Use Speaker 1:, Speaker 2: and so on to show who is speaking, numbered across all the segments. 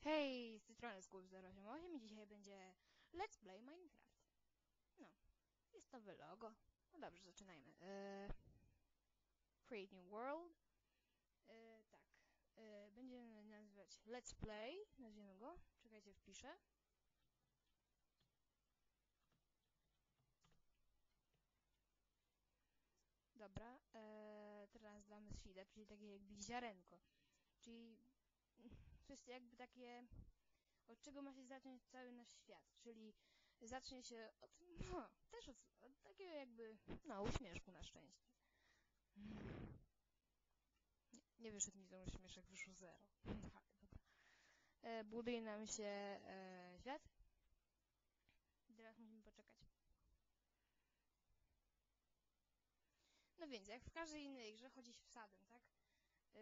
Speaker 1: Hej, z tej strony Skup088 i dzisiaj będzie Let's Play Minecraft. No, jest nowe logo. No dobrze, zaczynajmy. E, create New World. E, tak, e, będziemy nazywać Let's Play. Nazwiemy go. Czekajcie, wpiszę. Dobra, teraz damy seeda, czyli takie jakby ziarenko. Czyli to jest jakby takie, od czego ma się zacząć cały nasz świat, czyli zacznie się od, no, też od, od takiego jakby, no, uśmieszku na szczęście. Nie, nie wyszedł mi ten uśmieszek, wyszło zero. Dobra. E, buduje nam się e, świat. I teraz musimy poczekać. No więc, jak w każdej innej grze chodzi się wsadem, tak? Yy,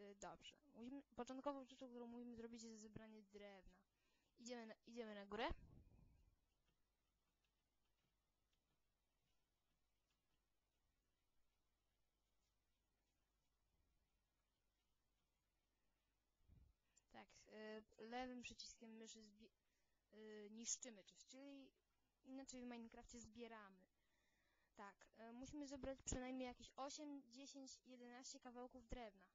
Speaker 1: yy, dobrze. Musimy, początkową rzeczą, którą musimy zrobić jest zebranie drewna. Idziemy na, idziemy na górę. Tak, yy, lewym przyciskiem myszy yy, niszczymy czyli inaczej w Minecrafcie zbieramy. Tak, e, musimy zebrać przynajmniej jakieś 8, 10, 11 kawałków drewna.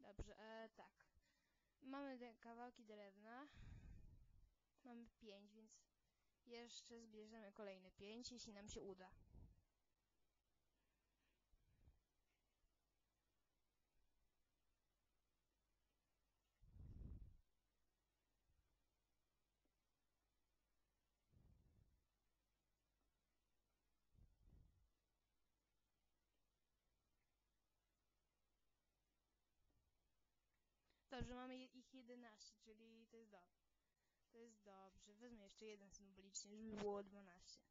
Speaker 1: Dobrze, e, tak. Mamy kawałki drewna. Mamy 5, więc jeszcze zbierzemy kolejne 5, jeśli nam się uda. Dobrze, mamy ich 11, czyli to jest dobrze. To jest dobrze. Wezmę jeszcze jeden symbolicznie, żeby było 12.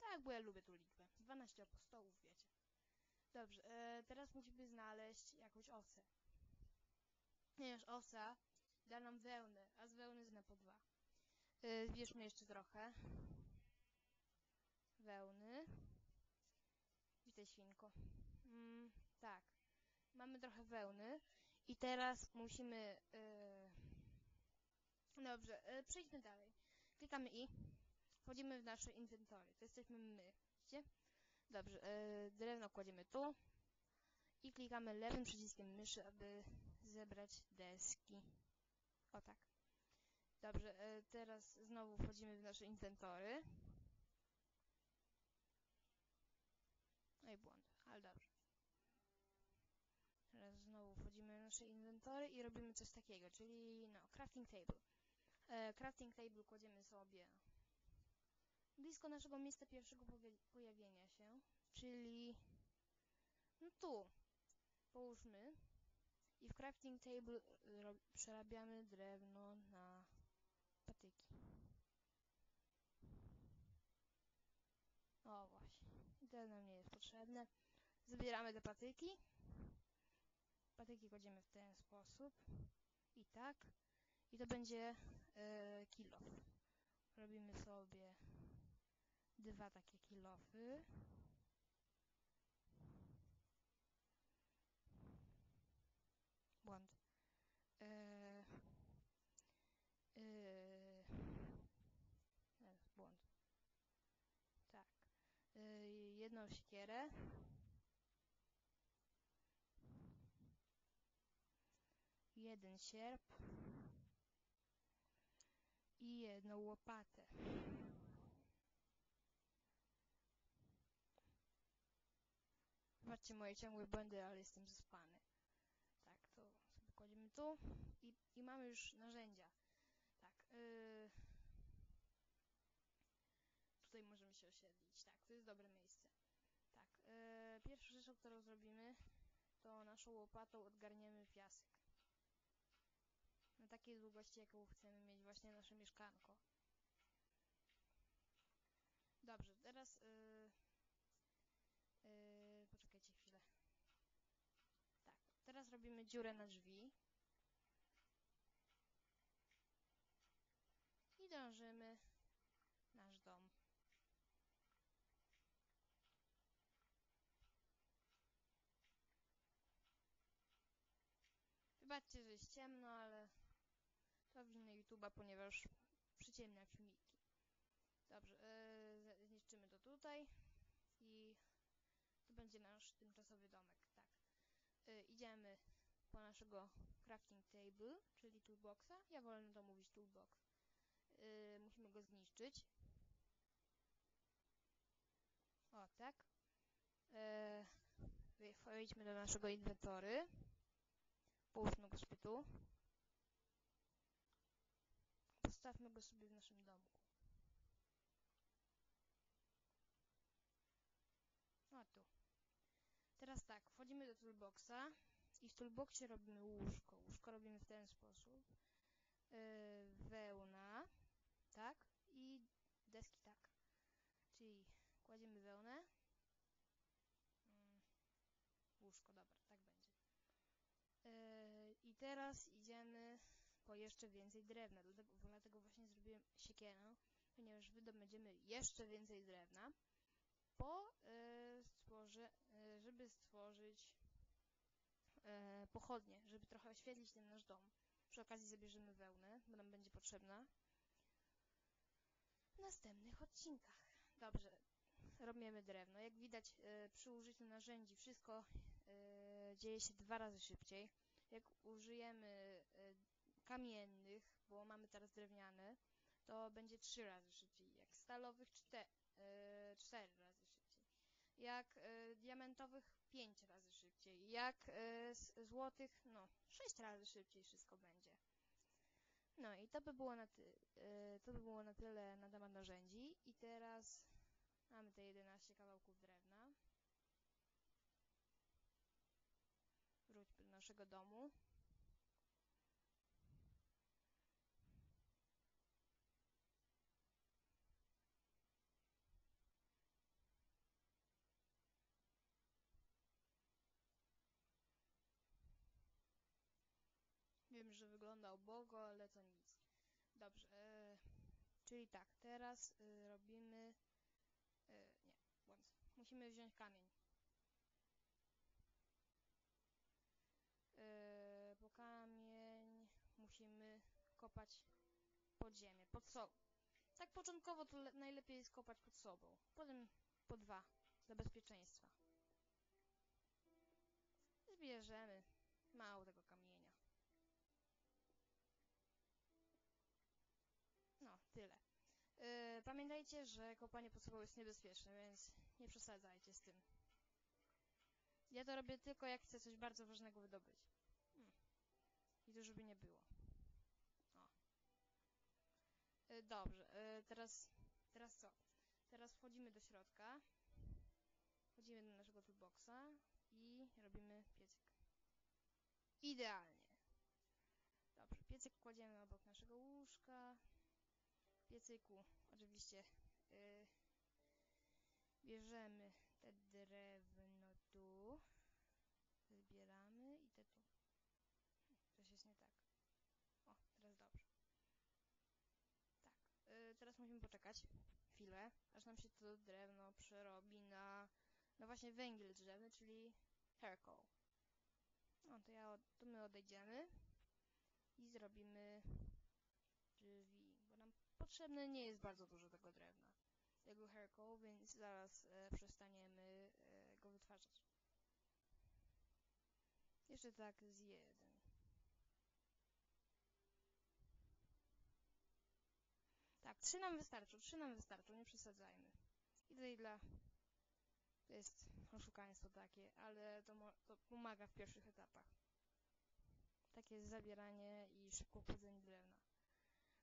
Speaker 1: Tak, bo ja lubię tą liczbę. 12 apostołów, wiecie. Dobrze, e, teraz musimy znaleźć jakąś owcę. Ponieważ owca da nam wełnę, a z wełny zna po dwa. E, zbierzmy jeszcze trochę. Wełny. Witaj, świnko. Mm, tak. Mamy trochę wełny. I teraz musimy... Yy... Dobrze, yy, przejdźmy dalej. Klikamy i wchodzimy w nasze inwentory. To jesteśmy my, widzicie? Dobrze, yy, drewno kładziemy tu i klikamy lewym przyciskiem myszy, aby zebrać deski. O tak. Dobrze, yy, teraz znowu wchodzimy w nasze inwentory. No i błąd, ale dobrze. Teraz znowu wchodzimy w nasze inwentory i robimy coś takiego, czyli no, crafting table. E, crafting table kładziemy sobie blisko naszego miejsca pierwszego pojawienia się, czyli no tu połóżmy i w crafting table przerabiamy drewno na patyki. O właśnie, to nam nie jest potrzebne. Zbieramy te patyki patyki kładziemy w ten sposób. I tak. I to będzie e, kilof robimy sobie dwa takie kilofy. Błąd. E, błąd. Tak. E, jedną siekierę jeden sierp i jedną łopatę. Zobaczcie moje ciągłe błędy, ale jestem zaspany. Tak, to sobie kładziemy tu i, i mamy już narzędzia. Tak, yy... tutaj możemy się osiedlić. Tak, to jest dobre miejsce. Tak, yy, pierwszą rzeczą, którą zrobimy, to naszą łopatą odgarniemy piasek takiej długości, jaką chcemy mieć właśnie nasze mieszkanko. Dobrze, teraz yy, yy, poczekajcie chwilę. Tak, teraz robimy dziurę na drzwi. I do wiążemy nasz dom. Wybaczcie, że jest ciemno, ale to wina YouTube'a, ponieważ przyciemnia filmiki. Dobrze, yy, zniszczymy to tutaj i to będzie nasz tymczasowy domek, tak. Yy, idziemy po naszego crafting table, czyli toolboxa. Ja wolę na to mówić toolbox. Yy, musimy go zniszczyć. O, tak. Yy, wejdźmy do naszego inwentory. Połóżmy go sobie tu. Postawmy go sobie w naszym domku. O tu. Teraz tak, wchodzimy do toolboxa i w toolboxie robimy łóżko. Łóżko robimy w ten sposób. Yy, wełna, tak? I deski tak. Czyli kładziemy wełnę. Mm, łóżko, dobra, tak będzie. Yy, I teraz idziemy po jeszcze więcej drewna. Dlatego, dlatego właśnie zrobiłem siekierę, ponieważ wydobędziemy jeszcze więcej drewna, po, yy, stworzy, yy, żeby stworzyć yy, pochodnie, żeby trochę oświetlić ten nasz dom. Przy okazji zabierzemy wełnę, bo nam będzie potrzebna w następnych odcinkach. Dobrze, robimy drewno. Jak widać przy użyciu narzędzi wszystko dzieje się dwa razy szybciej. Jak użyjemy kamiennych, bo mamy teraz drewniane, to będzie trzy razy szybciej. Jak stalowych, czte, yy, cztery razy szybciej. Jak yy, diamentowych, pięć razy szybciej. Jak yy, złotych, no, sześć razy szybciej wszystko będzie. No i to by było na, ty to by było na tyle na temat narzędzi. I teraz mamy te 11 kawałków drewna. Wróćmy do naszego domu. Że wygląda ubogo, ale to nic. Dobrze, e, czyli tak, teraz e, robimy... E, nie, błąd. Musimy wziąć kamień. E, po kamień musimy kopać pod ziemię, pod sobą. Tak początkowo to najlepiej jest kopać pod sobą. Potem po dwa, dla bezpieczeństwa. Zbierzemy mało tego kamienia. No, tyle. Yy, pamiętajcie, że kopanie pod sobą jest niebezpieczne, więc nie przesadzajcie z tym. Ja to robię tylko jak chcę coś bardzo ważnego wydobyć. Hmm. I to żeby nie było. O. Yy, dobrze, yy, teraz, teraz co? Teraz wchodzimy do środka. Wchodzimy do naszego toolboxa i robimy piecyk. Idealnie. Dobrze, piecyk kładziemy obok naszego łóżka piecyku oczywiście yy, bierzemy te drewno tu, zbieramy i te tu. Coś jest nie tak. O, teraz dobrze. Tak, yy, teraz musimy poczekać chwilę, aż nam się to drewno przerobi na, no właśnie węgiel drzewny, czyli hair coal. No to ja, to my odejdziemy i zrobimy potrzebne nie jest bardzo dużo tego drewna, tego haircoal, więc zaraz e, przestaniemy e, go wytwarzać. Jeszcze tak z jeden. Tak, trzy nam wystarczą, trzy nam wystarczą, nie przesadzajmy. I tutaj dla... To jest oszukaństwo takie, ale to, to pomaga w pierwszych etapach. Takie zabieranie i szybko chłodzenie drewna.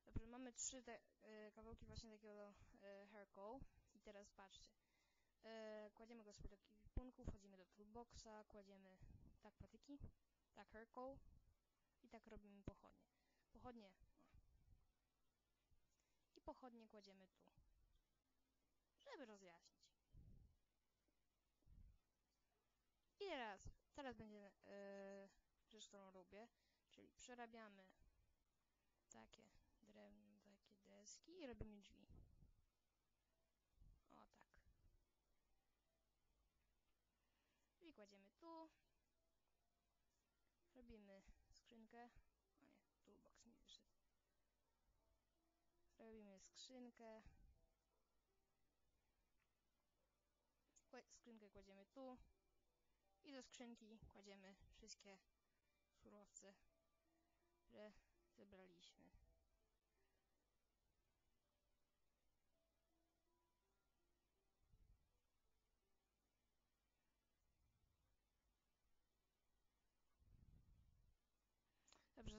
Speaker 1: Dobrze, mamy trzy te, y, kawałki właśnie takiego y, hair coal. I teraz patrzcie. Y, kładziemy go sobie do kipunku, wchodzimy do toolboxa, kładziemy tak patyki, tak hair coal i tak robimy pochodnie. Pochodnie. I pochodnie kładziemy tu. Żeby rozjaśnić. I teraz, teraz będzie rzecz, którą lubię, czyli przerabiamy takie drewno, takie deski. i robimy drzwi. O tak. Drzwi kładziemy tu. Robimy skrzynkę. O nie, toolbox mi wyszedł. Robimy skrzynkę. Skrzynkę kładziemy tu. I do skrzynki kładziemy wszystkie surowce, które zebraliśmy.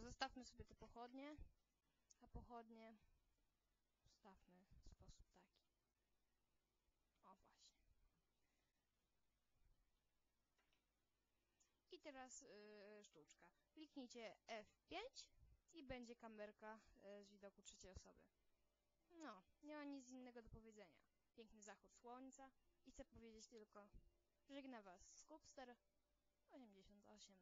Speaker 1: Zostawmy sobie te pochodnie, a pochodnie wstawmy w sposób taki. O właśnie. I teraz yy, sztuczka. Kliknijcie F5 i będzie kamerka yy, z widoku trzeciej osoby. No, nie ma nic innego do powiedzenia. Piękny zachód słońca i chcę powiedzieć tylko żegna Was Skupster 88.